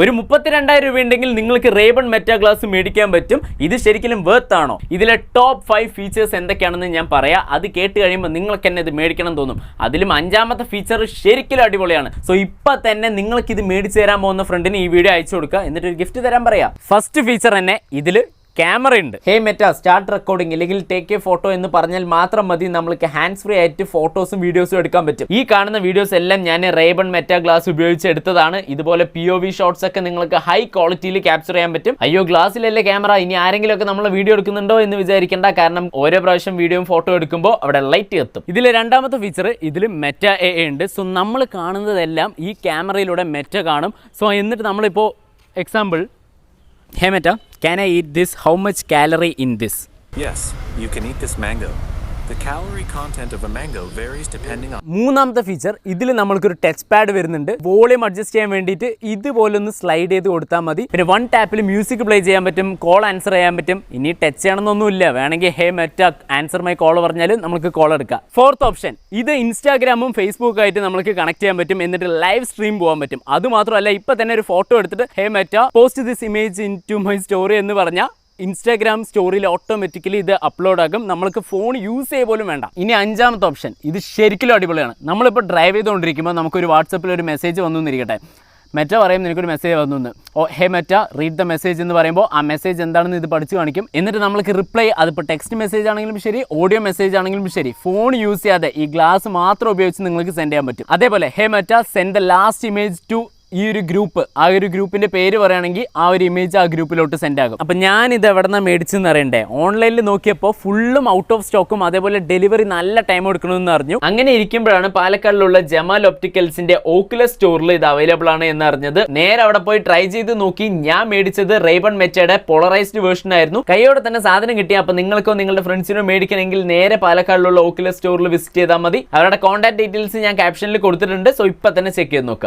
ഒരു മുപ്പത്തിരണ്ടായിരം രൂപ ഉണ്ടെങ്കിൽ നിങ്ങൾക്ക് റേബൺ മെറ്റാ ഗ്ലാസ് മേടിക്കാൻ പറ്റും. ഇത് ശരിക്കും വേർത്ത് ആണോ? ഇതിലെ ടോപ്പ് ഫൈവ് ഫീച്ചേഴ്സ് എന്തൊക്കെയാണെന്ന് ഞാൻ പറയാം. അത് കേട്ട് കഴിയുമ്പോൾ നിങ്ങൾക്ക് തന്നെ ഇത് മേടിക്കണം തോന്നും. അതിലും അഞ്ചാമത്തെ ഫീച്ചർ ശരിക്കും അടിപൊളിയാണ്. സോ ഇപ്പൊ തന്നെ നിങ്ങൾക്ക് ഇത് മേടിച്ചു തരാൻ പോകുന്ന ഫ്രണ്ടിന് ഈ വീഡിയോ അയച്ചു കൊടുക്കുക. എന്നിട്ട് ഒരു ഗിഫ്റ്റ് തരാൻ പറയാം. ഫസ്റ്റ് ഫീച്ചർ തന്നെ ഇതിൽ ക്യാമറ ഉണ്ട്. ഹേ മെറ്റ സ്റ്റാർട്ട് റെക്കോർഡിംഗ് അല്ലെങ്കിൽ ടേക്ക് എ ഫോട്ടോ എന്ന് പറഞ്ഞാൽ മാത്രം മതി. നമ്മൾക്ക് ഹാൻഡ്സ് ഫ്രീ ആയിട്ട് ഫോട്ടോസും വീഡിയോസും എടുക്കാൻ പറ്റും. ഈ കാണുന്ന വീഡിയോസ് എല്ലാം ഞാൻ റേബൺ മെറ്റ ഗ്ലാസ് ഉപയോഗിച്ച് എടുത്തതാണ്. ഇതുപോലെ പി ഒ വി ഷോട്ട്സ് ഒക്കെ നിങ്ങൾക്ക് ഹൈ ക്വാളിറ്റിയിൽ ക്യാപ്ചർ ചെയ്യാൻ പറ്റും. അയ്യോ ഗ്ലാസ്സിലല്ലേ ക്യാമറ ഇനി ആരെങ്കിലും ഒക്കെ നമ്മൾ വീഡിയോ എടുക്കുന്നുണ്ടോ എന്ന് വിചാരിക്കേണ്ട. കാരണം ഓരോ പ്രാവശ്യം വീഡിയോയും ഫോട്ടോ എടുക്കുമ്പോൾ അവിടെ ലൈറ്റ് എത്തും. ഇതിലെ രണ്ടാമത്തെ ഫീച്ചർ ഇതിൽ മെറ്റ എ ഉണ്ട്. സോ നമ്മൾ കാണുന്നതെല്ലാം ഈ ക്യാമറയിലൂടെ മെറ്റ കാണും. സോ എന്നിട്ട് നമ്മളിപ്പോൾ example hey Meta Can I eat this? How much calorie in this? Yes, you can eat this mango. മൂന്നാമത്തെ ഫീച്ചർ ഇതിൽ നമ്മൾക്കൊരു ടച്ച് പാഡ് വരുന്നുണ്ട്. വോളിയം അഡ്ജസ്റ്റ് ചെയ്യാൻ വേണ്ടിയിട്ട് ഇതുപോലെ ഒന്ന് സ്ലൈഡ് ചെയ്ത് കൊടുത്താൽ മതി. പിന്നെ വൺ ടാപ്പിൽ മ്യൂസിക് പ്ലേ ചെയ്യാൻ പറ്റും കോൾ ആൻസർ ചെയ്യാൻ പറ്റും. ഇനി ടച്ച് ചെയ്യണമെന്നൊന്നുമില്ല. വേണമെങ്കിൽ hey Meta answer my call പറഞ്ഞാൽ നമുക്ക് കോൾ എടുക്കാം. ഫോർത്ത് ഓപ്ഷൻ ഇത് ഇൻസ്റ്റാഗ്രാമും ഫേസ്ബുക്കും ആയിട്ട് നമുക്ക് കണക്ട് ചെയ്യാൻ പറ്റും. എന്നിട്ട് ലൈവ് സ്ട്രീം പോകാൻ പറ്റും. അത് മാത്രമല്ല ഇപ്പൊ തന്നെ ഒരു ഫോട്ടോ എടുത്തിട്ട് hey Meta post this image in to my story എന്ന് പറഞ്ഞാൽ ഇൻസ്റ്റാഗ്രാം സ്റ്റോറിയിൽ ഓട്ടോമാറ്റിക്കലി ഇത് അപ്ലോഡ് ആകും. നമ്മൾക്ക് ഫോൺ യൂസ് ചെയ്യ പോലും വേണ്ട. ഇനി അഞ്ചാമത്തെ ഓപ്ഷൻ ഇത് ശരിക്കും അടിപൊളിയാണ്. നമ്മളിപ്പോൾ ഡ്രൈവ് ചെയ്തുകൊണ്ടിരിക്കുമ്പോൾ നമുക്കൊരു വാട്സപ്പിൽ ഒരു മെസ്സേജ് വന്നു എന്നിരിക്കട്ടെ. മെറ്റ പറയും നിനക്കൊരു മെസ്സേജ് വന്നു ഓ hey Meta read the message എന്ന് പറയുമ്പോൾ ആ മെസ്സേജ് എന്താണെന്ന് ഇത് പഠിച്ചു കാണിക്കും. എന്നിട്ട് നമ്മൾക്ക് റിപ്ലൈ അതിപ്പോൾ ടെക്സ്റ്റ് മെസ്സേജ് ആണെങ്കിലും ശരി ഓഡിയോ മെസ്സേജ് ആണെങ്കിലും ശരി. ഫോൺ യൂസ് ചെയ്യാതെ ഈ ഗ്ലാസ് മാത്രം ഉപയോഗിച്ച് നിങ്ങൾക്ക് സെൻഡ് ചെയ്യാൻ പറ്റും. അതേപോലെ hey Meta send the last image to ഈ ഒരു ഗ്രൂപ്പ് ആ ഒരു ഗ്രൂപ്പിന്റെ പേര് പറയുകയാണെങ്കിൽ ആ ഒരു ഇമേജ് ആ ഗ്രൂപ്പിലോട്ട് സെൻഡ് ആകും. അപ്പം ഞാൻ ഇത് എവിടെ നിന്നാണ് മേടിച്ചെന്ന് അറിയണ്ടേ ഓൺലൈനിൽ നോക്കിയപ്പോൾ ഫുള്ളും ഔട്ട് ഓഫ് സ്റ്റോക്കും അതേപോലെ ഡെലിവറി നല്ല ടൈം എടുക്കണമെന്ന് അറിഞ്ഞു. അങ്ങനെ ഇരിക്കുമ്പോഴാണ് പാലക്കാടിലുള്ള ജമാൽ ഒപ്റ്റിക്കൽസിന്റെ ഓക്കുലസ് സ്റ്റോറിൽ ഇത് അവൈലബിൾ ആണ് എന്ന് അറിഞ്ഞത്. നേരെ അവിടെ പോയി ട്രൈ ചെയ്ത് നോക്കി. ഞാൻ മേടിച്ചത് റേബൺ മെറ്റയുടെ പോളറൈസ്ഡ് വേർഷൻ ആയിരുന്നു. കൈയോടെ തന്നെ സാധനം കിട്ടി. അപ്പോൾ നിങ്ങൾക്കോ നിങ്ങളുടെ ഫ്രണ്ട്സിനോ മേടിക്കണമെങ്കിൽ നേരെ പാലക്കാടിലുള്ള ഓക്കുലസ് സ്റ്റോറിൽ വിസിറ്റ് ചെയ്താൽ മതി. അവരുടെ കോൺടാക്ട് ഡീറ്റെയിൽസ് ഞാൻ ക്യാപ്ഷനിൽ കൊടുത്തിട്ടുണ്ട്. സോ ഇപ്പൊ തന്നെ ചെക്ക് ചെയ്ത് നോക്കുക.